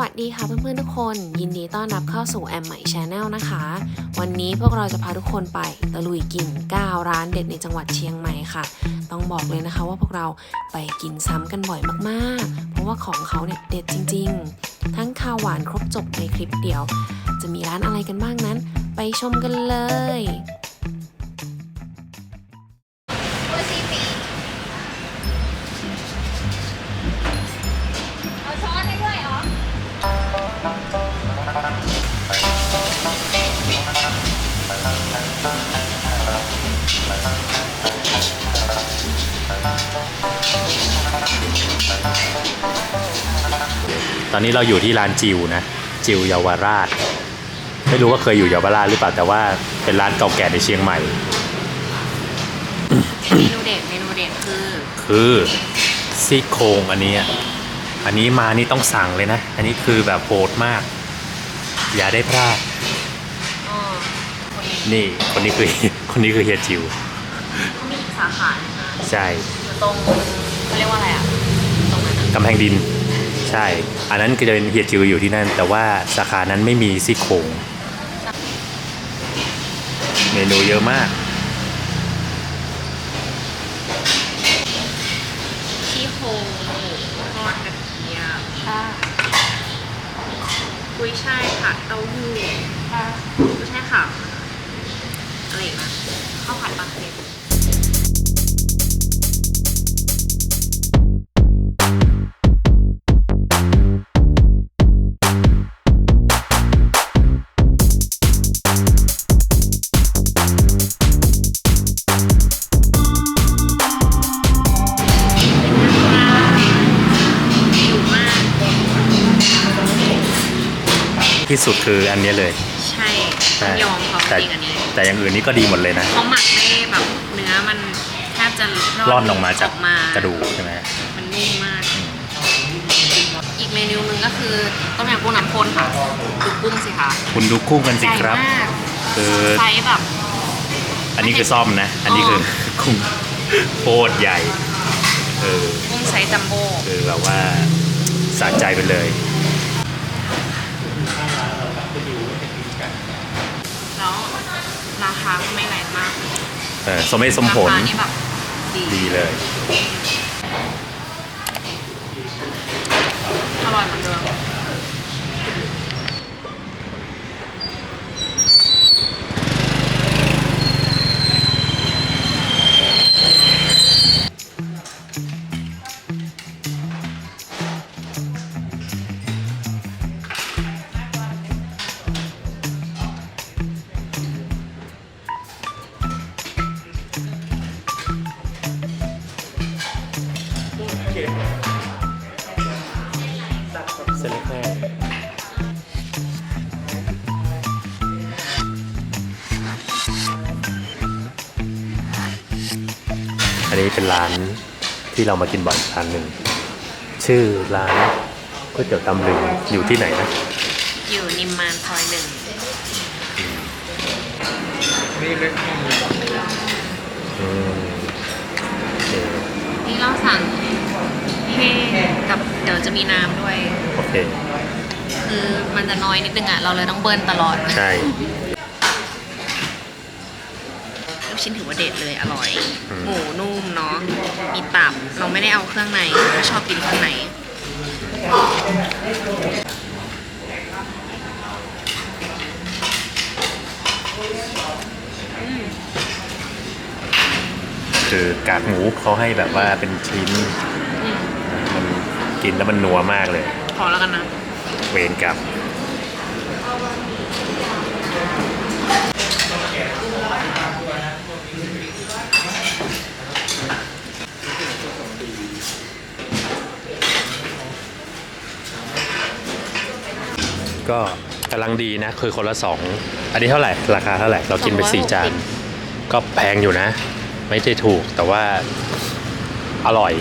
วัสดีค่ะเพื่อนๆทุกคน ยินดีต้อนรับเข้าสู่แอมใหม่ชาแนลนะคะ วันนี้พวกเราจะพาทุกคนไปตะลุยกิน 9 ร้านเด็ดในจังหวัดเชียงใหม่ค่ะ ต้องบอกเลยนะคะว่าพวกเราไปกินซ้ำกันบ่อยมากๆ เพราะว่าของเขาเนี่ยเด็ดจริง ๆ ทั้งข้าวหวานครบจบในคลิปเดียว จะมีร้านอะไรกันบ้างนั้น ไปชมกันเลย อนนี้เราอยู่ที่ร้านจิวนะ จิวเยาวราช ไม่รู้ว่าเคยอยู่เยาวราชหรือเปล่าแต่ว่าเป็นร้านเก่าแก่ในเชียงใหม่ เมนูเด็ดเมนูเด็ดคือคือซี่โครงอันนี้อะอันนี้มานี่ต้องสั่งเลยนะ อันนี้คือแบบโหดมาก อย่าได้พลาด อ๋อคนนี้นี่ คนนี้คือ คนนี้คือเฮียจิว เขามีอีกสาขาหนึ่งนะใช่ อยู่ตรงเขาเรียกว่าอะไรอะ ตรงนั้นอะกำแพงดิน ใช่ อันนั้นก็จะเป็นเฮียจิวอยู่ที่นั่น แต่ว่าสาขานั้นไม่มีซี่โครงเมนูเยอะมากที่โครงหมูทอดกระเทียมค่ะกุ้ยช่ายผัดเต้าหู้กุยช่ายขาวอะไรอีกนะข้าวผัดปลาเค็ม ที่สุดคืออันนี้เลยใช่ต้องยอมเขาแต่จริงอันนี้แต่อย่างอื่นนี่ก็ดีหมดเลยนะเขาหมักได้แบบเนื้อมันแทบจะร่อนออกมาจากออกมากระดูกใช่ไหมมันนุ่มมาก อีกเมนูหนึงก็คือต้มยำกุ้งน้ำข้นค่ะดูกุ้งสิคะคุณดูกุ้งกันสิครับใหญ่มากคือไซส์แบบ อันนี้คือซ่อมนะ อันนี้คือกุ้งโคตรใหญ่เออกุ้งไซส์จัมโบ้คือแบบว่าสะใจไปเลย แล้วราคาก็ไม่แรงมากเออสมเหตุสมผลราคานี่แบบดี ดีเลยอ อันนี้เป็นร้านที่เรามากินบ่อยร้านหนึ่ง ชื่อร้านก๋วยเตี๋ยวตำลึงอยู่ที่ไหนนะ อยู่นิมมานซอยหนึ่งอืมโอเคนี่เราสั่งเฮ้กับเดี๋ยวจะมีน้ำด้วย โอเค คือมันจะน้อยนิดนึงอะ เราเลยต้องเบิร์นตลอด ใช่ ลู กชิ้นถือว่าเด็ดเลยอร่อยอืมหมูนุ่มเนาะมีตับเราไม่ได้เอาเครื่องในไม่ชอบกินเครื่องในคือกากหมูเขาให้แบบว่าเป็นชิ้นอืมมันกินแล้วมันนัวมากเลย พอแล้วกันนะ เวรกรรม ก็กำลังดีนะคือคนละสองอันนี้เท่าไหร่ ราคาเท่าไหร่เรากินไปสี่จาน ก็แพงอยู่นะ ไม่ได้ถูกแต่ว่าอร่อย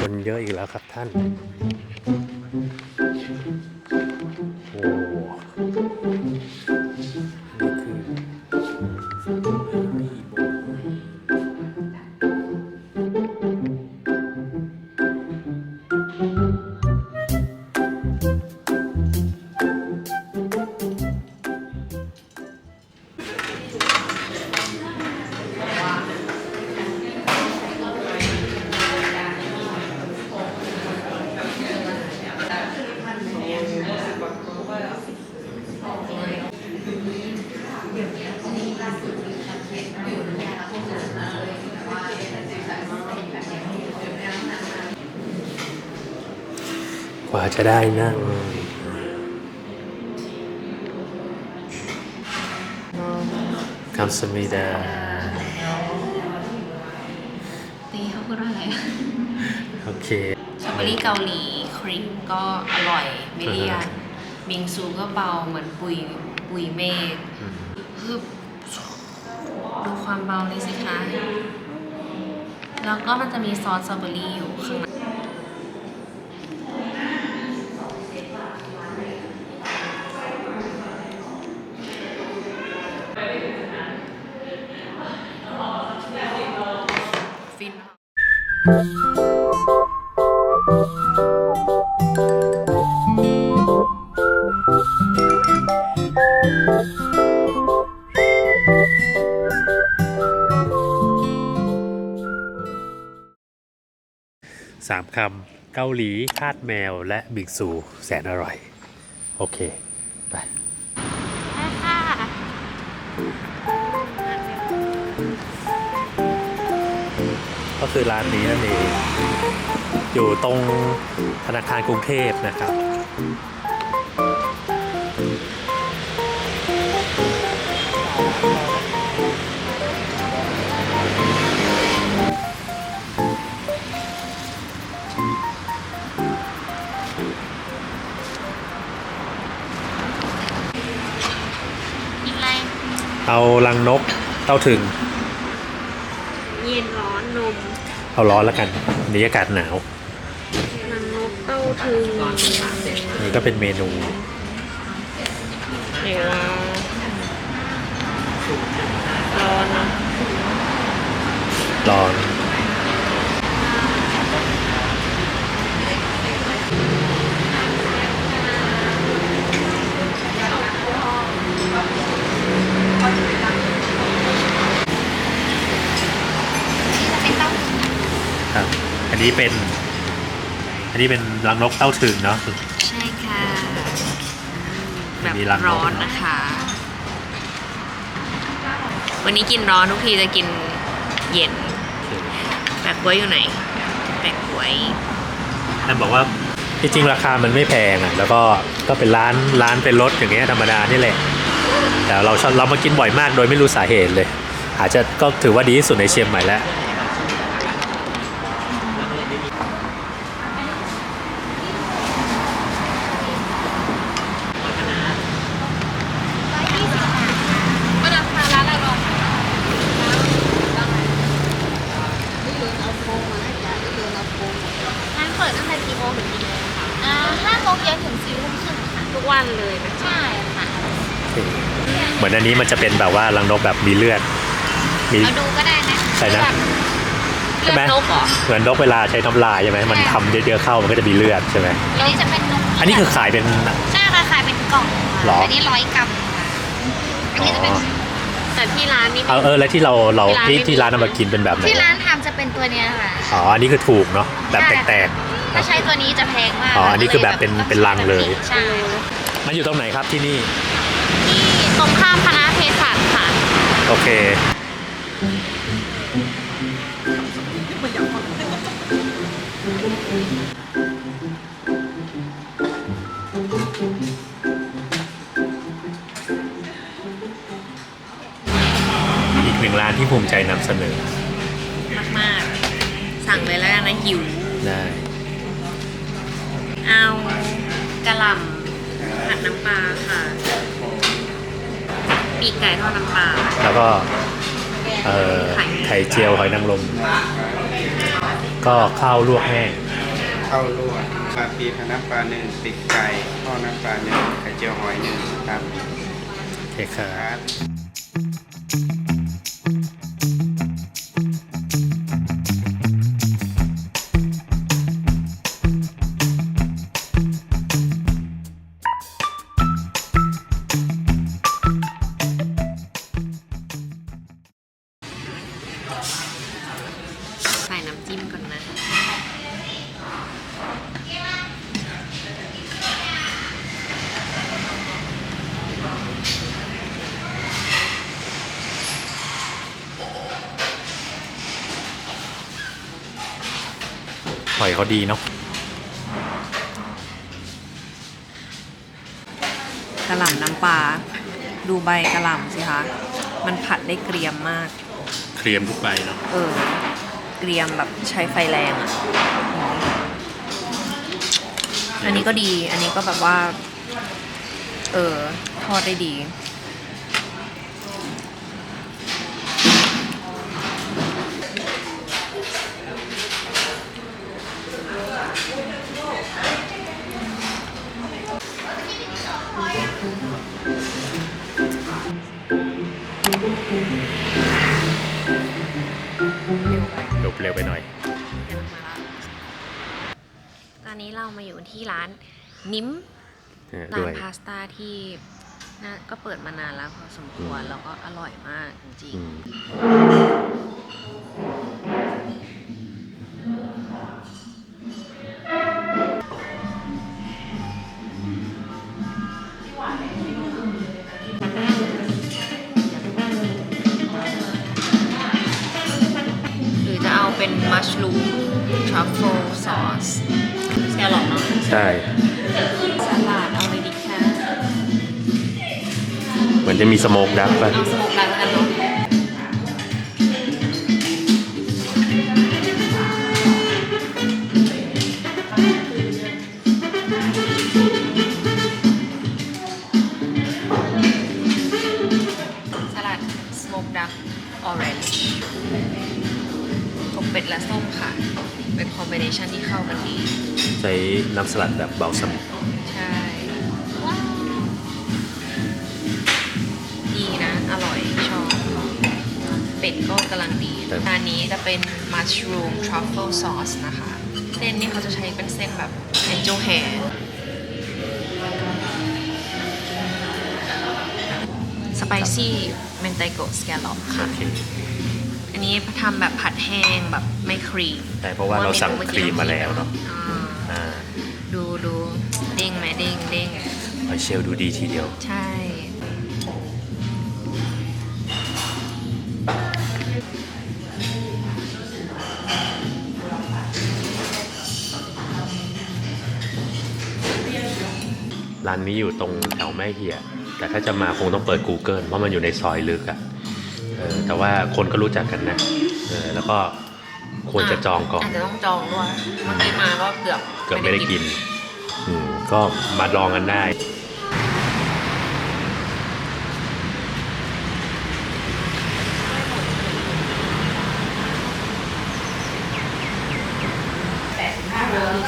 คนเยอะอีกแล้วครับท่าน กว่าจะได้นั่งคำสมิดาตีเขาพูดว่าอะไรอะโอเคสตรอเบอรี่เกาหลีครีมก็อร่อยไม่เลี่ยอ่านฮะบิงซูก็เบาเหมือนปุยปุยเมฆอืมฮึบดูความเบาเลยสิคะ แล้วก็มันจะมีซอสสตรอเบอรี่อยู่ข้างในฟิน สามคำเกาหลีทาดแมวและบิงซู แสนอร่อย โอเค คือร้านนี้นั่นเองอยู่ตรงธนาคารกรุงเทพนะครับอีกไรเอาลังนกเต้าถึง เย็นร้อนนม เอาร้อนแล้วกันอันนี้อากาศหนาวนังนกเต้าถึงนี่ก็เป็นเมนูเดี๋ยวร้อนนะร้อนเป็นเต้า ครับ อั นนี้เป็น อันนี้เป็นรังนกเต้าถึงเนาะ ใช่ค่ะแบอันบนี้ร้านร้อนนะคะ วันนี้กินร้อนทุกทีจะกินเย็นแปะกล้วยอยู่ไหนแปะกล้วยนั่นบอกว่าจริงๆราคามันไม่แพงอะ แล้วก็ก็เป็นร้านร้านเป็นรถอย่างเงี้ยธรรมดานี่แหละ แต่เราชอบเรามากินบ่อยมากโดยไม่รู้สาเหตุเลย อาจจะก็ถือว่าดีที่สุดในเชียงใหม่แล้ว ก็ราคาร้านละร้อย ร้านเปิดตั้งแต่กี่โมงถึงกี่โมงคะอ่าห้าโมงเย็นถึงสี่ทุ่มครึ่งค่ะ ทุกวันเลยนะ ใช่ค่ะ เหมือ นอันนี้มันจะเป็นแบบว่ารังนกแบบมีเลือด มีเราดูก็ได้นะใช่นะ แบบใช่ไหมนกเหรอเหมือนนกเวลาใช้น้ำลายใช่ไหมมันทำเยอะๆเข้ามันก็จะมีเลือดใช่ไหมอันนี้จะเป็นนมอันนี้คือขายเป็น ใช่ค่ะขายเป็นกล่องค่ะหรออัอันนี้ร้อยกรัมค่ะอันนี้จะเป็นอ๋อแต่ที่ร้านนี่เอาเออแล้วที่เราเราที่ที่ร้านไม่มีที่ร้านเอามากินเป็นแบบไหนที่อะร้านทำจะเป็นตัวเนี้ยค่ะ อ๋ออันนี้คือถูกเนาะแบบแตก ถ้าใช้ตัวนี้จะแพงมากอ๋ออันนี้คือแบบเป็นก็ลยเป็นลังเลย ใช่ ๆ มันอยู่ตรงไหนครับที่นี่ที่ต รงข้ามคณะเภสัชค่ะ โอเค อีกหนึ่งร้านที่ภูมิใจนำเสนอ มากๆ สั่งเลยแล้วกันนะหิว ได้ เอากระหล่ำผัดน้ำปลาค่ะ ปีกไก่ทอดน้ำปลาแล้วก็เอ่อไข่ไข่เจียวหอยนางรมก็ข้าวลวกแห้งข้าวลวกปลาปีพะน้ำปลาหนึ่งติดไก่ข้าวน้ำปลาหนึ่งไข่เจียวหอยหนึ่งครับโอเคครัครับบ ใส่น้ำจิ้มก่อนนะหอยเขาดีเนาะกระหล่ำน้ำปลาดูใบกระหล่ำสิคะ มันผัดได้เกรียมมาก เครียมทุกใบเนาะเออเกรียมแบบใช้ไฟแรงอะอืมอันนี้ก็ดี อันนี้ก็แบบว่า เออ ทอดได้ดี เร็วเร็วไปหน่อย ตอนนี้เรามาอยู่ที่ร้านนิ้มเออร้าด้นวยพาสต้าที่น่าก็เปิดมานานแล้วพอสมควรแล้วก็อร่อยมากจริงอืมๆ ใช่สลัดเอาเลยดีค่ะเหมือนจะมีสโมกดักป่ะเอาสโมกดักกันเนาะสลัดสโมกดักออเรนจ์อบเป็ดและส้มค่ะ เป็นคอมบิเนชันที่เข้ากันดี ใช้น้ำสลัดแบบเบาสมุกใช่ ดีนะ อร่อยชอบ เป็ดก็กำลังดีจานนี้จะเป็น mushroom truffle sauce นะคะ เส้นนี่เขาจะใช้เป็นเส้นแบบ angel hair สไปซี่เมนไตโกสแกลลอปค่ะโอเคอันนี้ทำแบบผัดแห้งแบบไม่ครีมใช่เพราะว่าเราสั่งครีมมาแล้วเนาะอ่าอ่าดูดูเด้งไหมเด้งเด้งหอยเชลล์ดูดีทีเดียว ใช่ร้านนี้อยู่ตรงแถวแม่เหียแต่ถ้าจะมาคงต้องเปิด Google เพราะมันอยู่ในซอยลึกอะเออ แต่ว่าคนก็รู้จักกันนะเออแล้วก็ควรจะจองก่อน อาจจะต้องจองด้วยเมื่อกี้มาก็เกือบเกือบไม่ได้กินอืมก็มาลองกันได้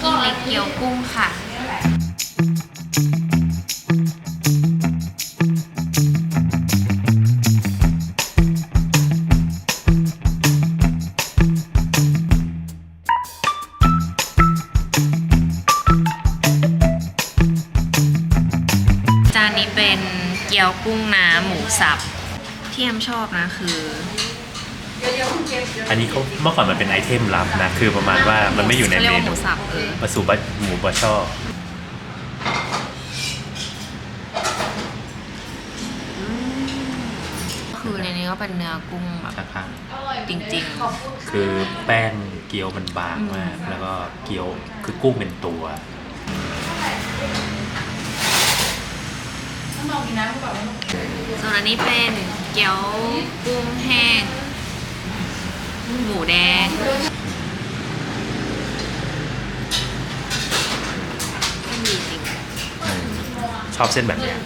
ที่เล็กเกี๊ยวกุ้งค่ะ ที่แอมชอบนะคืออันนี้เขาเมื่อก่อนมันเป็นไอเทมลับนะ คือประมาณว่ามันไม่อยู่ในเขาเรียเมกว่าหนูมูสับเออมาสู่บะหมูบะช่อคือในนี้ก็เป็นเนื้อกุ้งแบบข้างจริงๆ คือแป้งเกี๊ยวมันบางมาก แล้วก็เกี๊ยวคือกุ้งเป็นตัว ส่วนอันนี้เป็นเกี๊ยวกุ้งแห้ง หมูแดงไม่มีจริงชอบเส้นแบบเนี้ย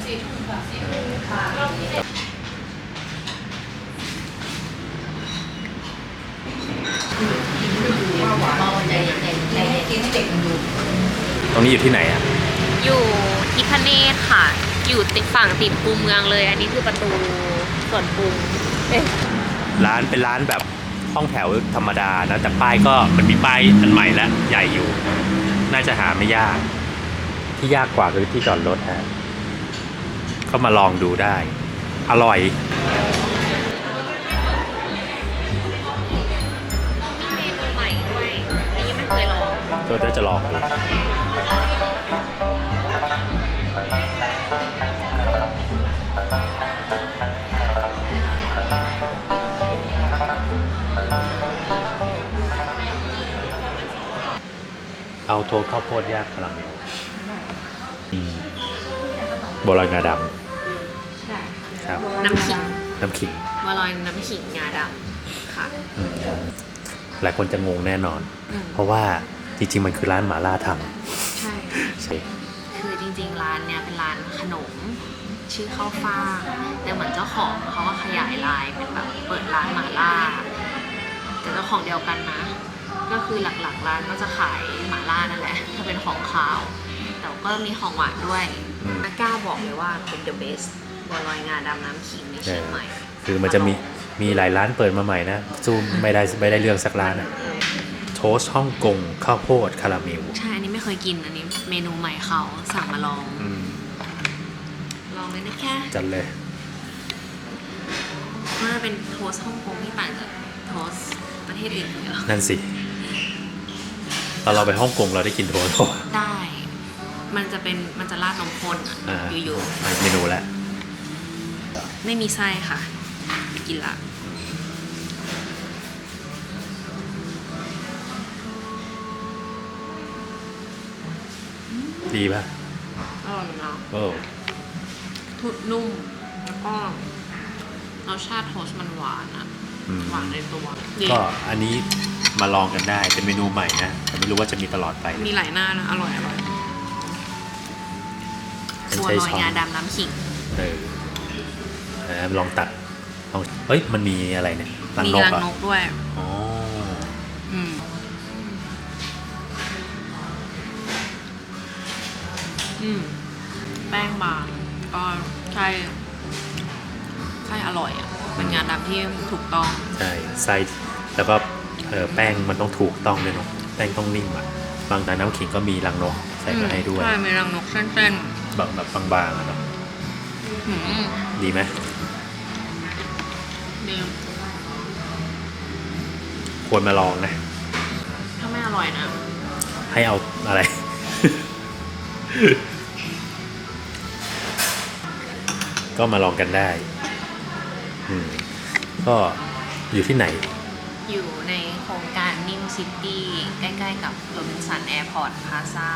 ตรงนี้อยู่ที่ไหนอะ อยู่ที่พะเนศค่ะ อยู่ติดฝั่งติดปูเมืองเลย อันนี้คือประตูส่วนปูเอ๊ะร้านเป็นร้านแบบห้องแถวธรรมดานะ แต่ป้ายก็มันมีป้ายอันใหม่แล้วใหญ่อยู่ น่าจะหาไม่ยาก ที่ยากกว่าคือที่จอดรถฮะก็มาลองดูได้ อร่อยเมนูใหม่ด้วยอันนี้ไม่เคยลองก็เดี๋ยวจะลองดู เอาโทษข้าวโพดยากพลังอืมบัวลอยงาดใช่ำครับ น้ำขิงน้ำขิงบัวลอยน้ำขิงงาดำค่ะ อืมหลายคนจะงงแน่นอน อืม เพราะว่าจริงๆ มันคือร้านหมาล่าทใช่ำใช่คือจริงๆร้านเนี้ยเป็นร้านขนม ชื่อข้าวฟ่างแต่เหมือนเจ้าของเขาก็ขยายลายเป็นแบบเปิดร้านหมาล่าแต่เจ้าของเดียวกันนะ ก็คือหลักๆร้านก็จะขายหมาล่านั่นแหละ ถ้าเป็นของคาว แต่ก็มีของหวานด้วยอืมกล้าบอกเลยว่าเป็น the best บัวลอยงาดำน้ำขิงในเชียงใหม่คือมันจะมีมีหลายร้านเปิดมาใหม่นะซูมไม่ได้ไม่ได้เรื่องสักร้านอะโทสต์ฮ่องกงข้าวโพดคาราเมลใช่ อันนี้ไม่เคยกินอันนี้เมนูใหม่เขาสั่งมาลองอืมลองเลยนะแค่จัดเลยว่าเป็นโทสต์ฮ่องกงที่ต่างจากโทสต์ประเทศอื่นเยอะนั่นสิต อนเราไปฮ่องกงเราได้กินโทสต์ได้ มันจะเป็นมันจะราดนมข้นอะอ่าอยู่เมนูแล้วๆ ไม่มีไส้ค่ะ กินละ ดีป่ะอร่อยเนาะโอ้ทุดนุ่ม แล้วก็รสชาติโทสต์มันหวานอะอืมหวานในตัวดีก็อันนี้ มาลองกันได้ เป็นเมนูใหม่นะแต่ไม่รู้ว่าจะมีตลอดไปมีหลายหน้านะ อร่อยอร่อยเป็นบัวใช้ลอยช้อนงาดำน้ำขิง เออเออลองตัดลองเฮ้ยมันมีอะไรเนี่ยรังมีนกรังเหรอะนกด้วย อ๋ออืมอืม แป้งบางก็ใช่ใช่อร่อยอะเป็นงานดำที่ถูกต้อง ใช่ไส้แล้วก็ เออแป้งมันต้องถูกต้องด้วยเนาะแป้งต้องนิ่มอะบางแต่น้ำขิงก็มีรังนกใส่มาให้ด้วยใช่มีรังนกเส้นแบบแบบบางๆอะเนาะๆหืมดีไหมดีควรมาลองนะ ถ้าไม่อร่อยนะ ให้เอาอะไร ก็มาลองกันได้ อืม ก็อยู่ที่ไหน อยู่ในโครงการนิวซิตี้ใกล้ๆกับโรบินสันแอร์พอร์ตพาซ่า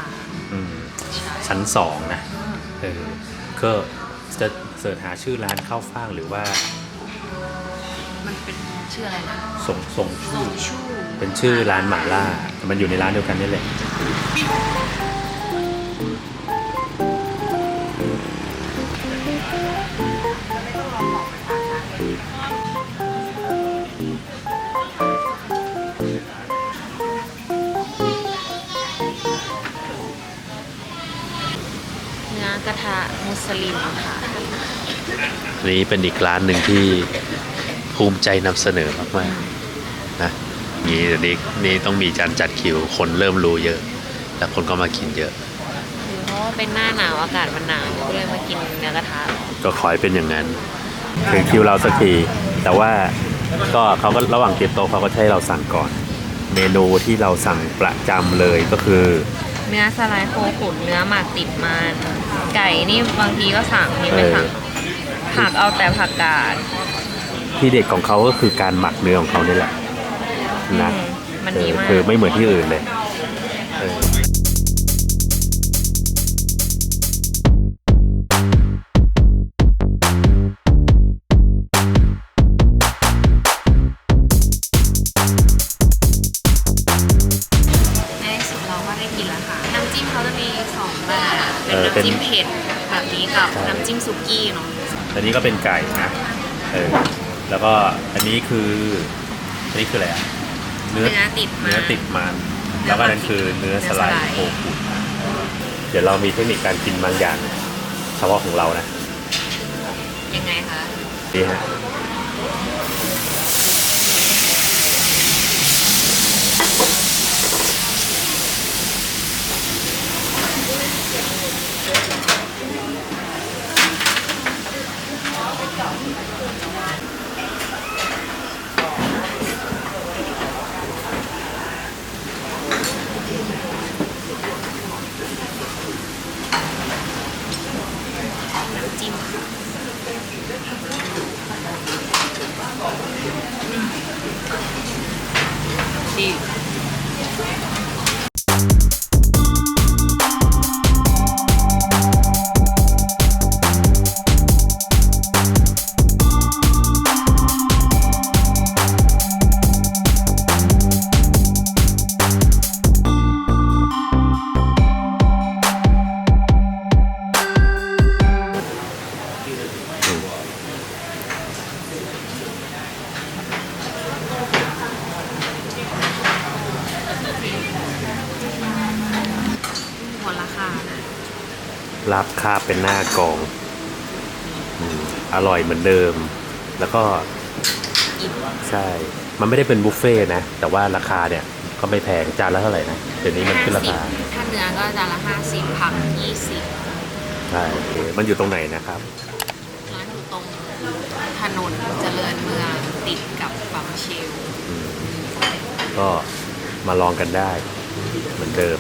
อืมใช่ชั้นสองนะเออก็จะเสิร์ชหาชื่อร้านข้าวฟ่างหรือว่า มันเป็นชื่ออะไรนะส่งส่งโซชื่อชูเป็นชื่อร้านหม่าล่าแต่มันอยู่ในร้านเดียวกันนี่แหละ มุสลิมค่ะนี่เป็นอีกร้านหนึ่งที่ภูมิใจนำเสนอมากๆนะนี่เดี๋ยวนี้นี่ต้องมีการจัดคิวคนเริ่มรู้เยอะ แล้วคนก็มากินเยอะหรือเพราะว่าเป็นหน้าหนาวอากาศมันหนาวก็เลยมากินเนื้อกระทะก็ขอให้เป็นอย่างนั้นถึงคิวเราสักทีแต่ว่าก็เขาก็ระหว่างเตรียมโต๊ะเขาก็จะให้เราสั่งก่อน เมนูที่เราสั่งประจำเลยก็คือ เนื้อสไลด์โคขุนเนื้อหมักติดมันไก่นี่บางทีก็สั่งนี่ไม่สั่งผักเอาแต่ผักกาดที่เด็ดของเขาก็คือการหมักเนื้อของเขานี่แหละนะอืมมันเอดีอมากคือไม่เหมือนที่อื่นเลย นนี้ก็เป็นไก่นะเออแล้วก็อันนี้คืออันนี้คืออะไรอะเนื้อเนื้อติดมันเนื้อติดมันแล้วก็อันนั้นคือเนื้อสไลด์โคขุนเดี๋ยวเรามีเทคนิคการกินบางอย่างเฉพาะของเรานะ ยังไงคะนี่ฮะ คาบเป็นหน้ากองอืมอร่อยเหมือนเดิม แล้วก็อิ่มใช่ มันไม่ได้เป็นบุฟเฟ่ต์นะ แต่ว่าราคาเนี่ยก็ไม่แพงจานละเท่าไหร่นะ เดี๋ยวนี้มันขึ้นราคา ถ้าเนื้อก็จานละห้าสิบผักยี่สิบใช่โอเคมันอยู่ตรงไหนนะครับ ร้านอยู่ตรงถนนเจริญเมืองติดกับปั๊มเชลก็มาลองกันได้ เหมือนเดิม